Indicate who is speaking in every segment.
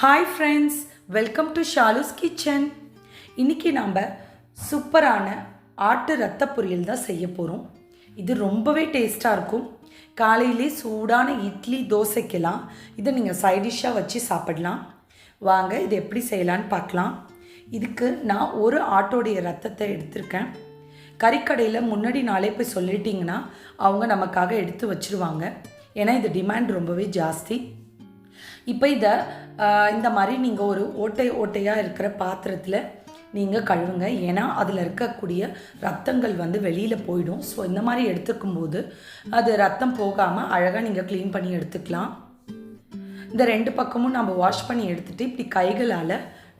Speaker 1: Hi friends welcome to Shalu's kitchen இன்றைக்கி நாம் சூப்பரான ஆட்டு ரத்த பொரியல் தான் செய்ய போகிறோம் இது ரொம்பவே டேஸ்ட்டாக இருக்கும். காலையிலே சூடான இட்லி தோசைக்கெல்லாம் இதை நீங்கள் சைடிஷ்ஷாக வச்சு சாப்பிடலாம். வாங்க இது எப்படி செய்யலான்னு பார்க்கலாம். இதுக்கு நான் ஒரு ஆட்டோடைய ரத்தத்தை எடுத்திருக்கேன். கறிக்கடையில் முன்னாடி நாளே போய் சொல்லிட்டிங்கன்னா அவங்க நமக்காக எடுத்து வச்சுருவாங்க. ஏன்னா இது டிமாண்ட் ரொம்பவே ஜாஸ்தி. இப்போ இதை இந்த மாதிரி நீங்கள் ஒரு ஓட்டை ஓட்டையாக இருக்கிற பாத்திரத்தில் நீங்கள் கழுவுங்க. ஏன்னா அதில் இருக்கக்கூடிய ரத்தங்கள் வந்து வெளியில் போயிடும். ஸோ இந்த மாதிரி எடுத்துக்கும் போது அது ரத்தம் போகாமல் அழகாக நீங்கள் க்ளீன் பண்ணி எடுத்துக்கலாம். இந்த ரெண்டு பக்கமும் நம்ம வாஷ் பண்ணி எடுத்துகிட்டு இப்படி கைகளால்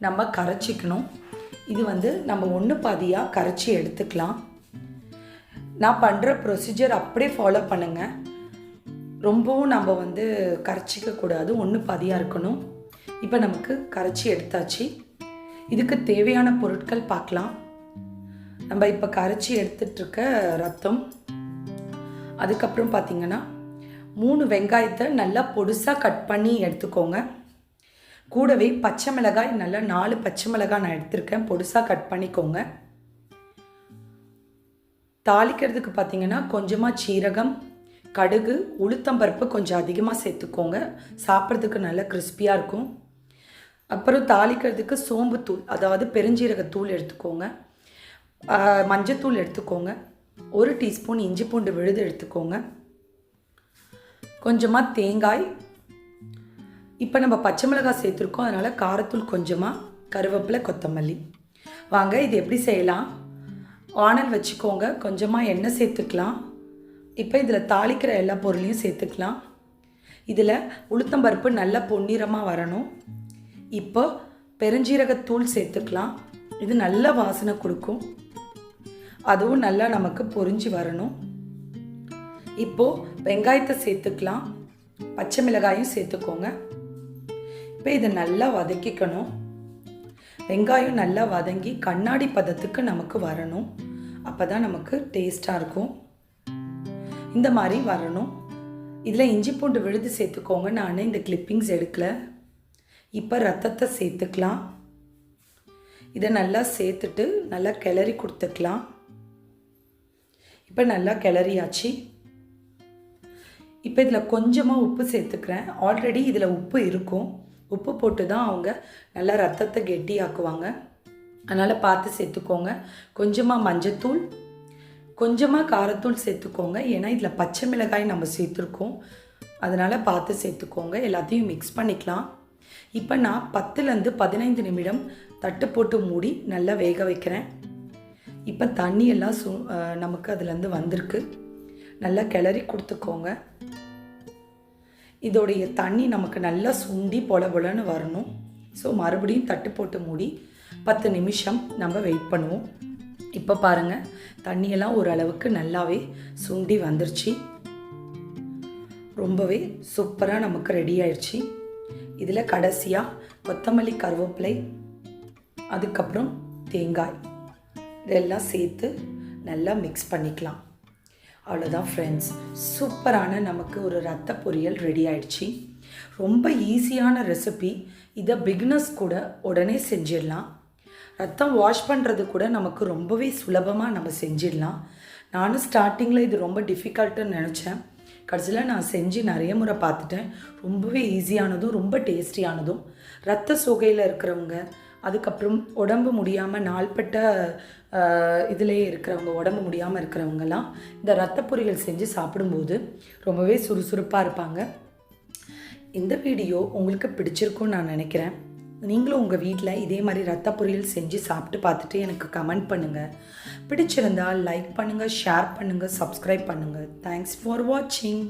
Speaker 1: நம்ம கரைச்சிக்கணும். இது வந்து நம்ம ஒன்று பாதியாக கரைச்சி எடுத்துக்கலாம். நான் பண்ணுற ப்ரொசீஜர் அப்படியே ஃபாலோ பண்ணுங்கள் ரொம்பவும் நம்ம வந்து கரைச்சிக்கக்கூடாது ஒன்று பாதியாக இருக்கணும். இப்போ நமக்கு கரைச்சி எடுத்தாச்சு. இதுக்கு தேவையான பொருட்கள் பார்க்கலாம் நம்ம இப்போ கரைச்சி எடுத்துட்ருக்க ரத்தம். அதுக்கப்புறம் பார்த்தீங்கன்னா மூணு வெங்காயத்தை நல்லா பொடுசாக கட் பண்ணி எடுத்துக்கோங்க. கூடவே பச்சை மிளகாய் நல்லா நாலு பச்சை மிளகாய் நான் எடுத்திருக்கேன். பொடுசாக கட் பண்ணிக்கோங்க. தாளிக்கிறதுக்கு பார்த்திங்கன்னா கொஞ்சமாக சீரகம் கடுகு உளுத்தம்பருப்பு கொஞ்சம் அதிகமாக சேர்த்துக்கோங்க. சாப்பிட்றதுக்கு நல்லா கிறிஸ்பியாக இருக்கும். அப்புறம் தாளிக்கிறதுக்கு சோம்புத்தூள் அதாவது பெருஞ்சீரகத்தூள் எடுத்துக்கோங்க. மஞ்சத்தூள் எடுத்துக்கோங்க. ஒரு டீஸ்பூன் இஞ்சி பூண்டு விழுது எடுத்துக்கோங்க. கொஞ்சமாக தேங்காய். இப்போ நம்ம பச்சை மிளகாய் சேர்த்துருக்கோம். அதனால் காரத்தூள் கொஞ்சமாக கருவேப்பிலை கொத்தமல்லி. வாங்க இது எப்படி செய்யலாம்? வானல் வச்சுக்கோங்க. கொஞ்சமாக எண்ணெய் சேர்த்துக்கலாம். இப்போ இதில் தாளிக்கிற எல்லா பொருளையும் சேர்த்துக்கலாம். இதில் உளுத்தம்பருப்பு நல்லா பொன்னிறமாக வரணும். இப்போ பெருஞ்சீரகத்தூள் சேர்த்துக்கலாம். இது நல்ல வாசனை கொடுக்கும். அதுவும் நல்லா நமக்கு பொரிஞ்சு வரணும். இப்போது வெங்காயத்தை சேர்த்துக்கலாம். பச்சை மிளகாயும் சேர்த்துக்கோங்க. இப்போ இதை நல்லா வதக்கிக்கணும். வெங்காயம் நல்லா வதங்கி கண்ணாடி பதத்துக்கு நமக்கு வரணும். அப்போ தான் நமக்கு டேஸ்ட்டாக இருக்கும். இந்த மாதிரி வரணும். இதில் இஞ்சி பூண்டு விழுது சேர்த்துக்கோங்க. நான் இந்த கிளிப்பிங்ஸ் எடுக்கல. இப்போ ரத்தத்தை சேர்த்துக்கலாம். இதை நல்லா சேர்த்துட்டு நல்லா கிளறி கொடுத்துக்கலாம். இப்போ நல்லா கிளறியாச்சு. இப்போ இதில் கொஞ்சமாக உப்பு சேர்த்துக்கிறேன். ஆல்ரெடி இதில் உப்பு இருக்கும். உப்பு போட்டு தான் அவங்க நல்லா ரத்தத்தை கெட்டியாக்குவாங்க. அதனால் பார்த்து சேர்த்துக்கோங்க. கொஞ்சமாக மஞ்சத்தூள். கொஞ்சமாக காரத்தூள் சேர்த்துக்கோங்க. ஏன்னா இதில் பச்சை மிளகாய் நம்ம சேர்த்துருக்கோம். அதனால் பார்த்து சேர்த்துக்கோங்க. எல்லாத்தையும் மிக்ஸ் பண்ணிக்கலாம். இப்போ நான் பத்துலேருந்து பதினைந்து நிமிடம் தட்டு போட்டு மூடி நல்லா வேக வைக்கிறேன். இப்போ தண்ணியெல்லாம் சு நமக்கு அதுலேருந்து வந்திருக்கு. நல்லா கிளறி கொடுத்துக்கோங்க. இதோடைய தண்ணி நமக்கு நல்லா சுண்டி பொல பொலன்னு வரணும். ஸோ மறுபடியும் தட்டு போட்டு மூடி பத்து நிமிஷம் நம்ம வெயிட் பண்ணுவோம். இப்போ பாருங்கள் தண்ணியெல்லாம் ஓரளவுக்கு நல்லாவே சுண்டி வந்துருச்சு. ரொம்பவே சூப்பராக நமக்கு ரெடி ஆயிடுச்சு இதில் கடைசியாக கொத்தமல்லி கருவேப்பிலை அதுக்கப்புறம் தேங்காய். இதெல்லாம் சேர்த்து நல்லா மிக்ஸ் பண்ணிக்கலாம். அவ்வளோதான் ஃப்ரெண்ட்ஸ் சூப்பரான நமக்கு ஒரு ரத்த பொரியல் ரெடி ஆயிடுச்சு ரொம்ப ஈஸியான ரெசிபி இதை பிக்னஸ் கூட உடனே செஞ்சிடலாம். ரத்தம் வாஷ் பண்ணுறது கூட நமக்கு ரொம்பவே சுலபமாக நம்ம செஞ்சிடலாம். நானும் ஸ்டார்டிங்கில் இது ரொம்ப டிஃபிகல்ட்டுன்னு நினச்சேன். கடைசியில் நான் செஞ்சு நிறைய முறை பார்த்துட்டேன். ரொம்பவே ஈஸியானதும் ரொம்ப டேஸ்டியானதும் ரத்த சோகையில் இருக்கிறவங்க அதுக்கப்புறம் உடம்பு முடியாமல் நாள்பட்ட இதிலே இருக்கிறவங்க உடம்பு முடியாமல் இருக்கிறவங்கலாம் இந்த ரத்த பொரியல் செஞ்சு சாப்பிடும்போது ரொம்பவே சுறுசுறுப்பாக இருப்பாங்க. இந்த வீடியோ உங்களுக்கு பிடிச்சிருக்கும்னு நான் நினைக்கிறேன். நீங்களும் உங்கள் வீட்டில் இதே மாதிரி ரத்த பொரியல் செஞ்சு சாப்பிட்டு பார்த்துட்டு எனக்கு கமெண்ட் பண்ணுங்கள் பிடிச்சிருந்தால் லைக் பண்ணுங்கள் ஷேர் பண்ணுங்கள் சப்ஸ்கிரைப் பண்ணுங்கள் தேங்க்ஸ் ஃபார் வாட்சிங்